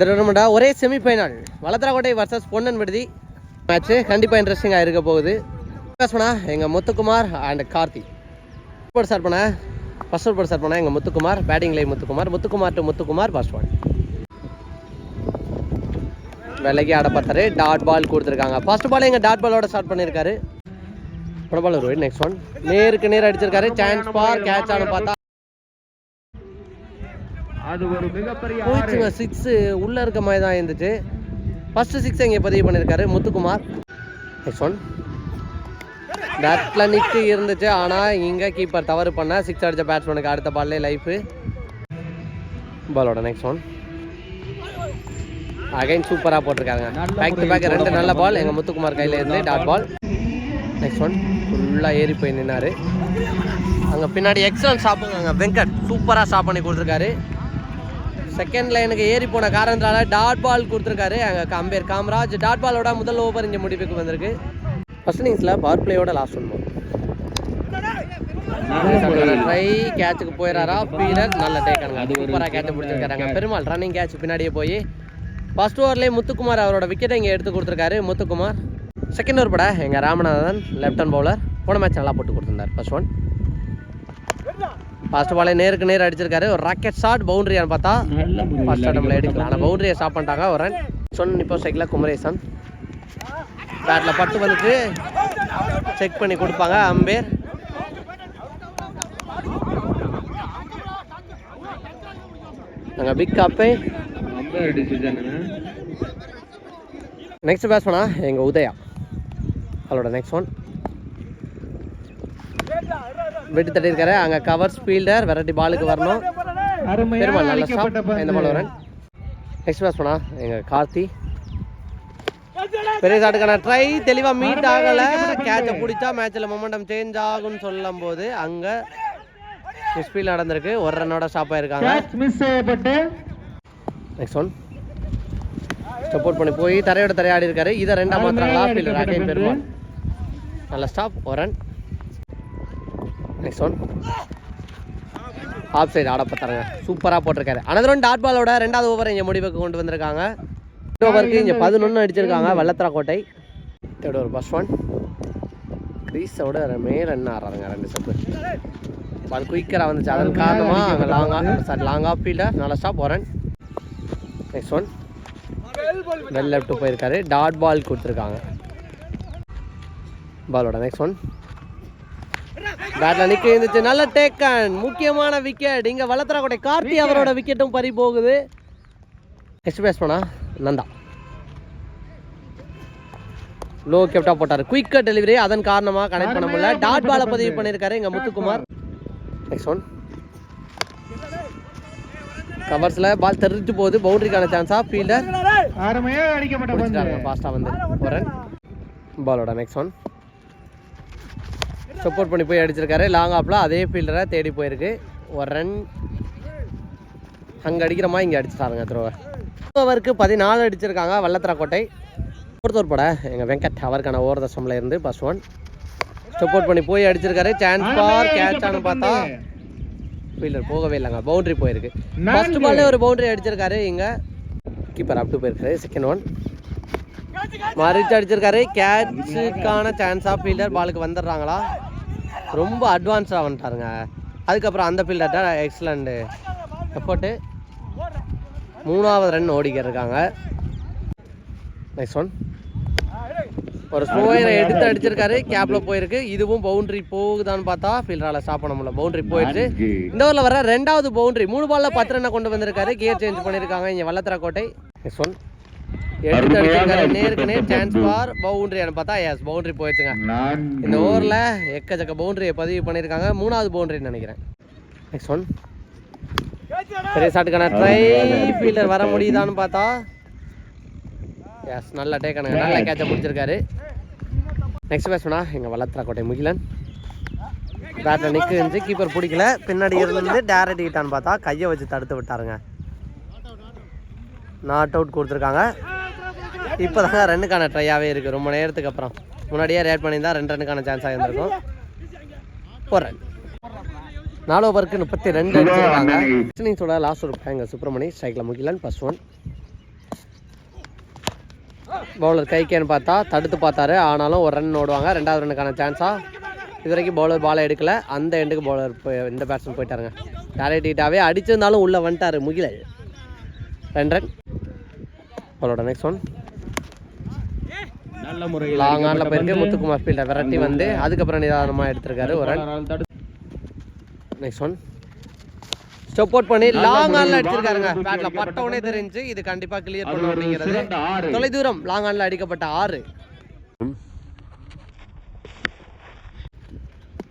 இந்த டோர்னமெண்ட்டா ஒரே semi-final வளத்தராக்கோட்டை versus Ponnan விடுதி மேட்ச்சு கண்டிப்பாக இன்ட்ரெஸ்டிங்காக இருக்க போகுது. ஃபர்ஸ்ட் எங்கள் Muthukumar and Karthi. Board start பண்ண ஃபர்ஸ்ட் போர்ட் ஸ்டார்ட் பண்ண எங்கள் Muthukumar batting line Muthukumar Muthukumar to Muthukumar first one விலைக்கு ஆட பார்த்தாரு. டாட் பால் கொடுத்துருக்காங்க. ஃபர்ஸ்ட் பால் எங்கள் டாட் பாலோட ஸ்டார்ட் பண்ணியிருக்காரு. போன பால் ஒரு நெக்ஸ்ட் ஒன் நேருக்கு நேர் அடிச்சிருக்காரு. சான்ஸ் பார் கேட்ச் ஆன பார்த்தா அது ஒரு மிகப்பெரிய போயிடுச்சுங்க சிக்ஸு உள்ளே இருக்க மாதிரி தான் இருந்துச்சு. ஃபஸ்ட்டு சிக்ஸ் இங்கே பதிவு பண்ணியிருக்காரு முத்துக்குமார். நெக்ஸ்ட் ஒன் பேட்டில் நிற்கு இருந்துச்சு ஆனால் இங்கே கீப்பர் தவறு பண்ண சிக்ஸ் அடித்த பேட்ஸ்மேனுக்கு அடுத்த பால்லே லைஃபு பாலோட நெக்ஸ்ட் ஒன் அகைன் சூப்பராக போட்டிருக்காங்க. பேக் டு பேக் ரெண்டு நல்ல பால் எங்கள் முத்துக்குமார் கையில் இருந்து டாட் பால் நெக்ஸ்ட் ஒன் ஃபுல்லாக ஏறி போய் நின்னாரு. அங்கே பின்னாடி எக்ஸலன்ட் அங்கே. வெங்கட் சூப்பராக ஸ்டாப் பண்ணி கொடுத்துருக்காரு. செகண்ட் லைனுக்கு ஏறி போன காரணத்தினால டாட் பால் கொடுத்துருக்காரு. அங்கே அம்பேர் காமராஜ். டாட் பாலோட முதல் ஓவர் இங்கே முடிவுக்கு வந்திருக்கு. ஃபர்ஸ்ட் இன்னிங்ஸில் பவர் பிளேயோட லாஸ்ட் ஒன் ட்ரை கேட்சுக்கு போயிடறாரா ஃபீலர் நல்ல டேக்கானுங்க சூப்பராக கேட்சை பிடிச்சிருக்காங்க பெருமாள் ரன்னிங் கேட்ச் பின்னாடியே போய் ஃபர்ஸ்ட் ஓவர்லேயே முத்துக்குமார் அவரோட விக்கெட்டை இங்கே எடுத்து கொடுத்துருக்காரு. முத்துக்குமார் செகண்ட் ஓவர் பட எங்கள் ராமநாதன் லெஃப்ட் ஹேண்ட் பவுலர் போன மேட்ச் நல்லா போட்டு கொடுத்துருந்தார். ஃபர்ஸ்ட் ஒன் ஃபர்ஸ்ட் பாலே நேருக்கு நேர் அடிச்சிருக்காரு. ஒரு ராக்கெட் ஷாட் பவுண்டரியான்னு பார்த்தா ஃபர்ஸ்ட் அட்டம்ல எடுக்கலாம் ஆனால் பவுண்டரியை ஸ்டாப் பண்ணிட்டாங்க ஒரு ரன் சொன்ன இப்போ சைக்கிளில் குமரேசன். பேட்டில் பட்டு வந்துட்டு செக் பண்ணி கொடுப்பாங்க அம்பேர். நாங்கள் பிக் காப்பே நெக்ஸ்ட் பேட்ஸ்மனா எங்கள் உதயா. அவளோட நெக்ஸ்ட் ஒன் வெட்டி தட்டியிருக்காரு. அங்கே கவர்ஸ் ஃபீல்டர் வெரைட்டி பாலுக்கு வரணும். பெருமாள் நல்ல ஸ்டாப் இந்த. பால் வரன் நெக்ஸ்ட் பேட்ஸ் பண்ணா எங்கள் கார்த்தி. பெரிய ஷாட்டுக்கான ட்ரை தெளிவாக மீட் ஆகலை. கேட்சை பிடிச்சா மேட்ச்சில் மொமெண்டம் சேஞ்ச் ஆகும்னு சொல்லும் போது அங்கே மிஸ்பீல் நடந்திருக்கு. ஒரு ரன்னோட ஸ்டாப் ஆயிருக்காங்க. செய்யப்பட்டு. நெக்ஸ்ட் ஒன் சப்போர்ட் பண்ணி போய் தரையோட தரையாடி இருக்காரு. இதை ரெண்டாம் மாத்திராங்களா ஃபீல்டர் அகைன் பெருமாள். நல்ல ஸ்டாப் ஒரு run next one off side ஆட பார்த்தாருங்க சூப்பராக போட்டிருக்காரு. அனதர் ஒன் டாட் பாலோட ரெண்டாவது ஓவர் இங்கே முடிவுக்கு கொண்டு வந்திருக்காங்க. ஓவருக்கு இங்கே பதினொன்று அடிச்சிருக்காங்க வல்லத்தரா கோட்டை தேர்ட் ஒரு ஃபஸ்ட் ஒன் கிரீஸோட மேல் ரன் ஆடுறாருங்க ரெண்டு ஸ்டெப்பு பால் குயிக்கராக வந்துச்சு. அதன் காரணமாக அங்கே லாங்காக சார் ஆஃப் ஃபீல்டர் நல்ல ஸ்டாப் ஒரு நெக்ஸ்ட் ஒன் வெல் லெஃப்ட்டு போயிருக்காரு. டாட் பால் கொடுத்துருக்காங்க. பாலோட நெக்ஸ்ட் ஒன் பேட்ல நிக்க இருந்துச்சு. நல்ல டேக்கன் முக்கியமான விக்கெட் இங்க வளத்தராக்கோட்டை கார்த்தி அவரோட விக்கெட்டும் பறி போகுது. நெக்ஸ்ட் பேட்ஸ்மனா நந்தா. லோ கேப்டா போட்டாரு. குயிக்கா டெலிவரி அதன் காரணமா கனெக்ட் பண்ண முடியல. டாட் பால பதிவு பண்ணியிருக்காரு. எங்க முத்துக்குமார். நெக்ஸ்ட் ஒன் கவர்ஸ்ல பால் தெரிஞ்சு போகுது. பவுண்டரிக்கான சான்ஸா ஃபீல்டர் ஃபாஸ்ட்டாக வந்து. ஒரு பாலோட நெக்ஸ்ட் ஒன் சப்போர்ட் பண்ணி போய் அடிச்சிருக்காரு. லாங் ஆப்பில் அதே ஃபீல்டரை தேடி போயிருக்கு. ஒரு ரன் அங்கே அடிக்கிற மாதிரி இங்கே அடிச்சிட்டாருங்க த்ரோவை ஓவருக்கு பதினாலு அடிச்சிருக்காங்க வல்லத்தராக்கோட்டை ஒருத்தர் பட எங்கள் வெங்கட் அவருக்கான ஓவர் தசமில் இருந்து ஃபர்ஸ்ட் ஒன் சப்போர்ட் பண்ணி போய் அடிச்சிருக்காரு. சான்ஸ் பார் கேட்ச் ஆனு பார்த்தா ஃபீல்டர் போகவே இல்லைங்க. பவுண்டரி போயிருக்கு. ஃபர்ஸ்ட் பால்லே ஒரு பவுண்டரி அடிச்சிருக்காரு இங்கே. கீப்பர் அப் டு போயிருக்காரு. செகண்ட் ஒன் மறிச்சு அடிச்சிருக்காரு. கேட்சுக்கான சான்ஸ் ஆஃப் ஃபீல்டர் பாலுக்கு வந்துடுறாங்களா? ரொம்ப அட்வான்ஸாக வந்துட்டாருங்க. அதுக்கப்புறம் அந்த ஃபீல்டர்ட்ட எக்ஸலண்ட் எஃபோர்ட்டு மூணாவது ரன் ஓடிக்க இருக்காங்க நெக்ஸ்ட் ஒன் ஒரு ஸ்லோயரை எடுத்து அடிச்சிருக்காரு. கேப்ல போயிருக்கு. இதுவும் பவுண்டரி போகுதான்னு பார்த்தா ஃபீல்டரால ஸ்டாப் பண்ண முடியல. பவுண்டரி போயிடுச்சு. இந்த ஓவரில் வர ரெண்டாவது பவுண்டரி மூணு பால்ல பத்து ரன்னை கொண்டு வந்திருக்காரு. கியர் சேஞ்ச் பண்ணியிருக்காங்க இங்கே வல்லத்தரா கோட்டை. நெக்ஸ்ட் ஒன் எடுத்து அடிச்சிருக்காரு நேருக்கு நேர் சான்ஸ் பார் பவுண்டரியான்னு பார்த்தா எஸ் பவுண்டரி போயிடுச்சுங்க. இந்த ஓவரில் எக்கச்சக்க பவுண்டரியை பதிவு பண்ணியிருக்காங்க. மூணாவது பவுண்டரின்னு நினைக்கிறேன். நெக்ஸ்ட் ஒன் பெரிய ஷாட்டுக்கான ட்ரை ஃபீல்டர் வர முடியுதான்னு பார்த்தா? எஸ் நல்ல டேக்கானுங்க நல்ல கேட்சை பிடிச்சிருக்காரு நெக்ஸ்ட் பேட்ஸ்மனா எங்கள் வளர்த்தரா கோட்டை முகிலன். பேட்டில் நிற்க இருந்துச்சு கீப்பர் பிடிக்கல. பின்னாடி இருந்து டேரக்ட் ஹிட்டான்னு பார்த்தா கையை வச்சு தடுத்து விட்டாருங்க. நாட் அவுட் கொடுத்துருக்காங்க. இப்போ தாங்க ரன்னுக்கான ட்ரையாகவே இருக்குது ரொம்ப நேரத்துக்கு அப்புறம். முன்னாடியே ரேட் பண்ணியிருந்தா ரெண்டு ரன்னுக்கான சான்ஸாக இருந்திருக்கும். ஒரு ரன் நாலு ஓவருக்கு முப்பத்தி ரெண்டு அடிச்சிருக்காங்க. இன்னிங்ஸோட லாஸ்ட் ஒரு பேங்க சுப்பிரமணி ஸ்ட்ரைக்கில் முகிலன் ஃபர்ஸ்ட் ஒன் பவுலர் கைக்கேன்னு பார்த்தா தடுத்து பார்த்தாரு. ஆனாலும் ஒரு ரன் ஓடுவாங்க. ரெண்டாவது ரன்னுக்கான சான்ஸாக இது வரைக்கும் பவுலர் பாலை எடுக்கல. அந்த எண்டுக்கு பவுலர் போய் இந்த பேட்ஸ்மேன் போயிட்டாருங்க. டேரக்ட் ஹீட்டாகவே அடிச்சிருந்தாலும் உள்ளே வந்துட்டாரு முகில ரெண்டு ரன் பவுலோட நெக்ஸ்ட் ஒன் நல்ல முறையில் லாங் ஆனில் போயிருக்கு முத்துக்குமார் ஃபீல்டை விரட்டி வந்து அதுக்கப்புறம் நிதானமாக எடுத்திருக்காரு ஒரு run. Next one step out பண்ணி லாங் ஆன்ல அடிச்சிருக்காருங்க. பேட்ல பட்ட உடனே தெரிஞ்சு இது கண்டிப்பா கிளியர் ஒரு அப்படிங்கிறது. தொலைதூரம் லாங் ஆன்ல அடிக்கப்பட்ட ஆறு.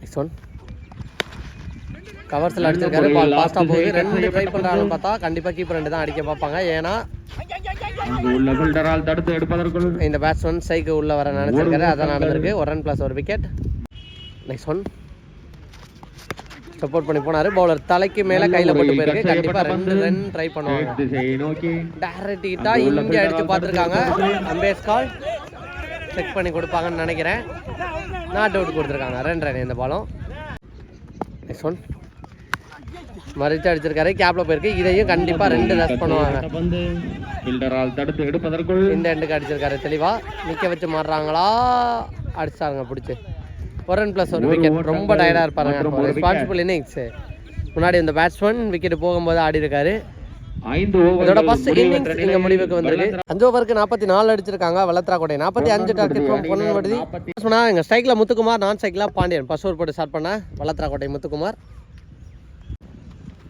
நெக்ஸ்ட் ஒன் கவர்ஸ்ல அடிச்சிருக்காரு. பால் பாஸ்டா போகுது. ரெண்டு ட்ரை பண்றாங்கன்னு பார்த்தா கண்டிப்பா கீப்பர் ரெண்டு தான் அடிக்க பார்ப்பாங்க. ஏன்னா உள்ள தடுத்து எடுப்பதற்குள் இந்த பேட்ஸ்மேன் சைக்கு உள்ள வர நினைச்சிருக்காரு. அதான் நடந்திருக்கு. ஒரு ரன் பிளஸ் ஒரு விக்கெட் நெக்ஸ்ட் ஒன் சப்போர்ட் பண்ணி போனாரு. பவுலர் தலைக்கு மேல கையில போட்டு போயிருக்கு. கண்டிப்பா ரெண்டு ரன் ட்ரை பண்ணுவாங்க. டைரக்ட் ஹிட்டா இங்க அடிச்சு பார்த்துருக்காங்க. அம்பேஸ் கால் செக் பண்ணி கொடுப்பாங்கன்னு நினைக்கிறேன். நாட் அவுட் கொடுத்துருக்காங்க. ரெண்டு ரன் இந்த பாலம் நெக்ஸ்ட் ஒன் மறிச்சு அடிச்சிருக்காரு. கேப்ல போயிருக்கு. இதையும் கண்டிப்பா ரெண்டு ரஸ் பண்ணுவாங்க. தடுத்து எடுப்பதற்குள் இந்த எண்டுக்கு அடிச்சிருக்காரு. தெளிவா. நிக்க வச்சு மாறுறாங்களா? அடிச்சாங்க பிடிச்சி. ஒரு ரன் பிளஸ் ஒரு விக்கெட் ரொம்ப டயர்டா இருப்பாருங்க. ரெஸ்பான்சிபிள் இன்னிங்ஸ் முன்னாடி இந்த பேட்ஸ்மேன் விக்கெட் போகும்போது ஆடி இருக்காரு. இதோட ஃபர்ஸ்ட் இன்னிங்ஸ் இங்க முடிவுக்கு வந்திருக்கு அஞ்சு ஓவருக்கு நாற்பத்தி நாலு அடிச்சிருக்காங்க. வளத்ரா கோட்டை நாற்பத்தி அஞ்சு டார்கெட் சொன்னா எங்க ஸ்ட்ரைக்ல முத்துக்குமார் நான் ஸ்ட்ரைக்ல பாண்டியன். ஓவர் போட்டு ஸ்டார்ட் பண்ண வளத்ரா கோட்டை முத்துக்குமார்.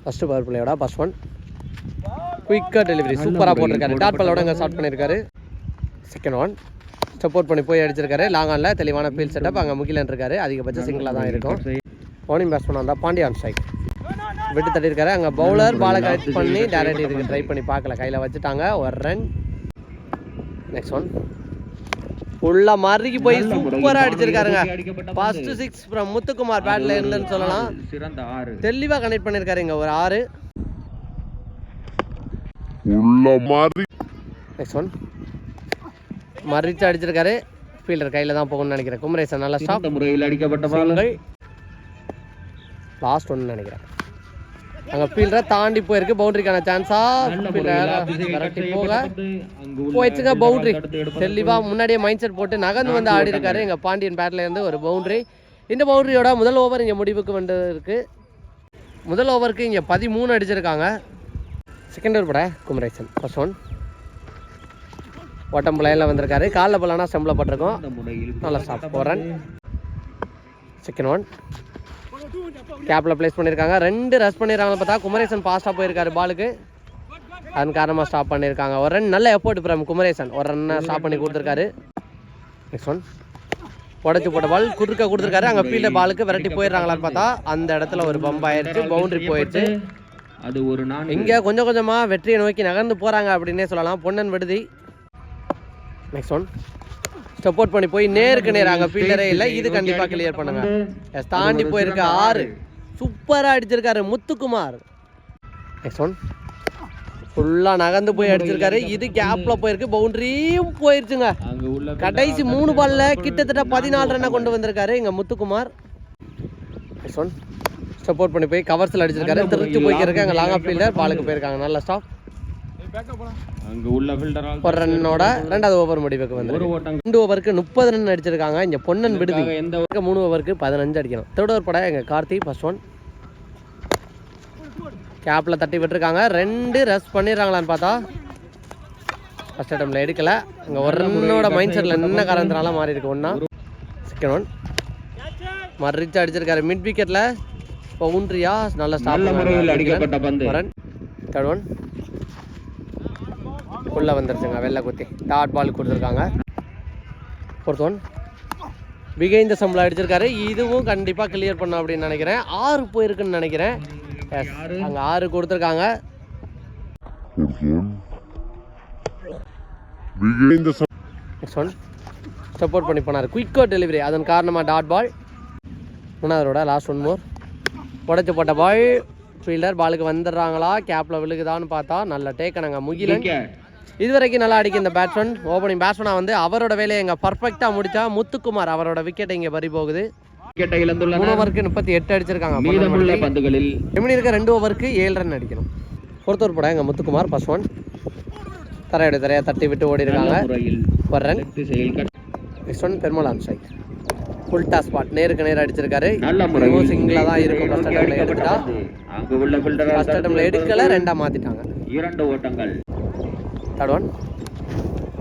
ஃபர்ஸ்ட் பவர் பிளேயோட ஃபர்ஸ்ட் ஒன் குயிக்காக டெலிவரி சூப்பராக போட்டிருக்காரு. டாட் பாலோட இங்கே ஸ்டார்ட் பண்ணியிருக்காரு செகண்ட் ஒன் சப்போர்ட் பண்ணி போய் அடிச்சிருக்காரு. லாங் ஆனில் தெளிவான ஃபீல் செட்டப் அங்கே முகிலன் இருக்காரு. அதிகபட்ச சிங்கிளாக தான் இருக்கும். பவுலிங் பேட்ஸ்மேன் வந்தால் பாண்டியான் ஸ்ட்ரைக் விட்டு தட்டியிருக்காரு அங்கே பவுலர் பாலை கலெக்ட் பண்ணி டேரக்ட் இதுக்கு ட்ரை பண்ணி பார்க்கல. கையில் வச்சுட்டாங்க. ஒரு ரன் நெக்ஸ்ட் ஒன் உள்ள மறுக்கி போய் சூப்பராக அடிச்சிருக்காருங்க. ஃபர்ஸ்ட் சிக்ஸ் ஃப்ரம் முத்துக்குமார் பேட்ல இருந்துன்னு சொல்லலாம். சிறந்த ஆறு. தெளிவாக கனெக்ட் பண்ணியிருக்காரு இங்கே ஒரு ஆறு. உள்ள மாதிரி நெக்ஸ்ட் ஒன் மறிச்சு அடிச்சிருக்காரு. ஃபீல்டர் கையில் தான் போகணும்னு நினைக்கிறேன். குமரேசன் நல்லா ஸ்டாப் முறையில் அடிக்கப்பட்ட பால் சிங்கிள் லாஸ்ட் ஒன்று நினைக்கிறேன். அங்கே ஃபீல்டரை தாண்டி போயிருக்கு பவுண்டரிக்கான சான்ஸா கட் போக. போயிடுச்சுங்க பவுண்டரி தெளிவாக முன்னாடியே மைண்ட் செட் போட்டு நகர்ந்து வந்து ஆடி இருக்காரு எங்கள் பாண்டியன் பேட்ல இருந்து ஒரு பவுண்டரி இந்த பவுண்டரியோட முதல் ஓவர் இங்கே முடிவுக்கு வந்திருக்கு முதல் ஓவருக்கு இங்கே பதிமூணு அடிச்சிருக்காங்க. செகண்ட் ஓவர் பட குமரேசன் ஃபர்ஸ்ட் ஒன் ஓட்டம் லைனில் வந்திருக்காரு. காலில் பலானா செம்பில் பட்டிருக்கோம். நல்லா ரன் செகண்ட் ஒன் கேப்பில் ப்ளேஸ் பண்ணியிருக்காங்க ரெண்டு ரஸ் பண்ணிடுறாங்கன்னு பார்த்தா. குமரேசன் ஃபாஸ்ட்டாக போயிருக்காரு பாலுக்கு அதன் காரணமாக ஸ்டாப் பண்ணியிருக்காங்க ஒரு ரன் நல்ல எஃபோர்ட் ஃப்ரம் குமரேசன். ஒரு ரன்னை ஸ்டாப் பண்ணி கொடுத்துருக்காரு. நெக்ஸ்ட் ஒன் உடச்சி போட்ட பால் குறுக்க கொடுத்துருக்காரு. அங்கே ஃபீல்டர் பாலுக்கு விரட்டி போயிடுறாங்களான்னு பார்த்தா அந்த இடத்துல ஒரு பம்ப் ஆயிடுச்சு பவுண்டரி போயிடுச்சு. அது ஒரு நான்கு. இங்கே கொஞ்சம் கொஞ்சமாக வெற்றியை நோக்கி நகர்ந்து போகிறாங்க அப்படின்னே சொல்லலாம். பொன்னன் விடுதி. நெக்ஸ்ட் ஒன் சப்போர்ட் பண்ணி போய் நேருக்கு நேர் அங்கே ஃபீல்டரே இல்லை இது கண்டிப்பாக கிளியர் பண்ணுங்க. தாண்டி போயிருக்கு ஆறு. சூப்பராக அடிச்சிருக்காரு முத்துக்குமார். நெக்ஸ்ட் ஒன் ஃபுல்லாக நகர்ந்து போய் அடிச்சிருக்காரு. இது கேப்பில் போயிருக்கு. பவுண்டரியும் போயிருச்சுங்க. கடைசி மூணு பால்ல கிட்டத்தட்ட பதினாலு ரன்னை கொண்டு வந்திருக்காரு இங்க முத்துக்குமார். நெக்ஸ்ட் ஒன் சப்போர்ட் பண்ணி போய் கவர்ஸில் அடிச்சிருக்காரு. திருச்சி போய்க்கிருக்கு அங்கே லாங் ஆஃப் ஃபீல்டர் பாலுக்கு போயிருக்காங்க. நல்ல ஸ்டாப் அங்கு உள்ள ஒரு ரன்னோட ரெண்டாவது ஓவர் முடிவுக்கு வந்து ஒரு ஓட்டம். ரெண்டு ஓவருக்கு முப்பது ரன் அடிச்சிருக்காங்க. இங்க பொன்னன் விடுதி. எந்த மூணு ஓவருக்கு பதினஞ்சு அடிக்கணும். தேர்ட் ஓவர் பட எங்க கார்த்தி ஃபர்ஸ்ட் ஒன் கேப்ல தட்டி விட்டுருக்காங்க. ரெண்டு ரஸ் பண்ணிடுறாங்களான்னு பார்த்தா ஃபர்ஸ்ட் அட்டம்ல எடுக்கல. இங்க ஒரு ரன்னோட மைண்ட் செட்ல நின்ன காரணத்தினால மாறி இருக்கு ஒன்னா செகண்ட் ஒன் மறிச்சு அடிச்சிருக்காரு. மிட் விக்கெட்ல பவுண்டரியா நல்ல ஸ்டாப் அடிக்கப்பட்ட பந்து. தேர்ட் ஒன் உள்ள வந்துருச்சுங்க வெள்ளை குத்தி. டாட் பால் கொடுத்துருக்காங்க. ஃபோர்த் ஒன் பிகைந்த சம்பளம் அடிச்சிருக்காரு. இதுவும் கண்டிப்பாக கிளியர் பண்ணும் அப்படின்னு நினைக்கிறேன். ஆறு போயிருக்குன்னு நினைக்கிறேன். அங்க ஆறு கொடுத்துருக்காங்க. நெக்ஸ்ட் ஒன் சப்போர்ட் பண்ணி போனார். குயிக்கோ டெலிவரி அதன் காரணமாக டாட் பால் மூணாவதோட லாஸ்ட் ஒன் மோர் உடச்சி போட்ட பால் ஃபீல்டர் பாலுக்கு வந்துடுறாங்களா? கேப்பில் விழுகுதான்னு பார்த்தா நல்ல டேக்கனுங்க முகிலன். இது வரைக்கும் நல்லா அடிக்க இந்த பேட்ஸ்மேன் ஓப்பனிங் பேட்ஸ்மேனாக வந்து அவரோட வேலையை இங்கே பர்ஃபெக்டாக முடிச்சா முத்துக்குமார் அவரோட விக்கெட் இங்கே பறி போகுது. விக்கெட்டை இழந்துள்ளன. மூணு ஓவருக்கு முப்பத்தி எட்டு அடிச்சிருக்காங்க மீதமுள்ள பந்துகளில் எமினி இருக்க? ரெண்டு ஓவருக்கு ஏழு ரன் அடிக்கணும். பொறுத்தவர் படம் எங்கள் முத்துக்குமார் ஃபர்ஸ்ட் ஒன் தரையோட தரையா தட்டி விட்டு ஓடி இருக்காங்க ஒரு run next one Perumal on strike full toss spot நேருக்கு நேர் அடிச்சிருக்காரு. முறையில் சிங்கிளாக தான் இருக்கும். ஃபர்ஸ்ட் அட்டம்ல எடுத்துட்டா. அங்கு உள்ள ஃபில்டரால் ஃபர்ஸ்ட் அட்டம்ல எடுக்கல ரெண்டா மாத்திட்டாங்க. இரண்டு ஓட்டங்கள். தேர்ட் ஒன்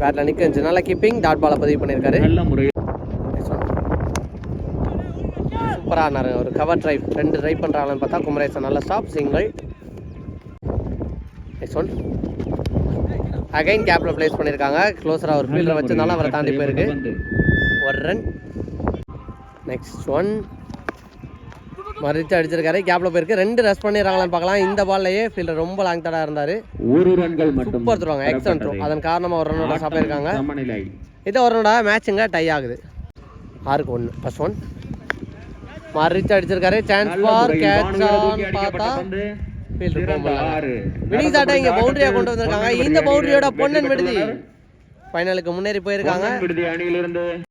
பேட்டில் நிற்க இருந்துச்சு நல்லா கீப்பிங் டாட் பாலை பதிவு பண்ணியிருக்காரு. நல்ல முறையில். ஆனாரு. ஒரு கவர் ட்ரைவ் ரெண்டு ட்ரை பண்ணுறாங்கன்னு பார்த்தா குமரேசன். நல்ல stop single next one again கேப்பில் ப்ளேஸ் பண்ணியிருக்காங்க. க்ளோஸராக ஒரு ஃபீல்டரை வச்சதுனால அவரை தாண்டி போயிருக்கு. ஒரு ரன் நெக்ஸ்ட் ஒன் மறிச்சு அடிச்சிருக்காரு. கேப்பில் போயிருக்கு. ரெண்டு ரஷ் பண்ணிடுறாங்களான்னு பார்க்கலாம். இந்த பால்லையே ஃபீல்டர் ரொம்ப லாங் தடா இருந்தார். ஒரு ரன்கள் மட்டும் சூப்பர் தருவாங்க எக்ஸலண்ட் த்ரோ அதன் காரணமாக ஒரு ரன்னோட ஸ்டாப் இருக்காங்க இது ஒரு ரன்னோட மேட்சுங்க டை ஆகுது. ஆறுக்கு ஒன்று ஃபர்ஸ்ட் ஒன் மறிச்சு அடிச்சிருக்காரு. சான்ஸ் முறையில் கேட்ச் ஆன் பார்த்தா. ஃபீல்டர் போக முடியல. வினிங் சாட்டை இங்கே பவுண்டரியாக கொண்டு வந்திருக்காங்க. இந்த பவுண்டரியோட பொன்னன் விடுதி. ஃபைனலுக்கு முன்னேறி போயிருக்காங்க.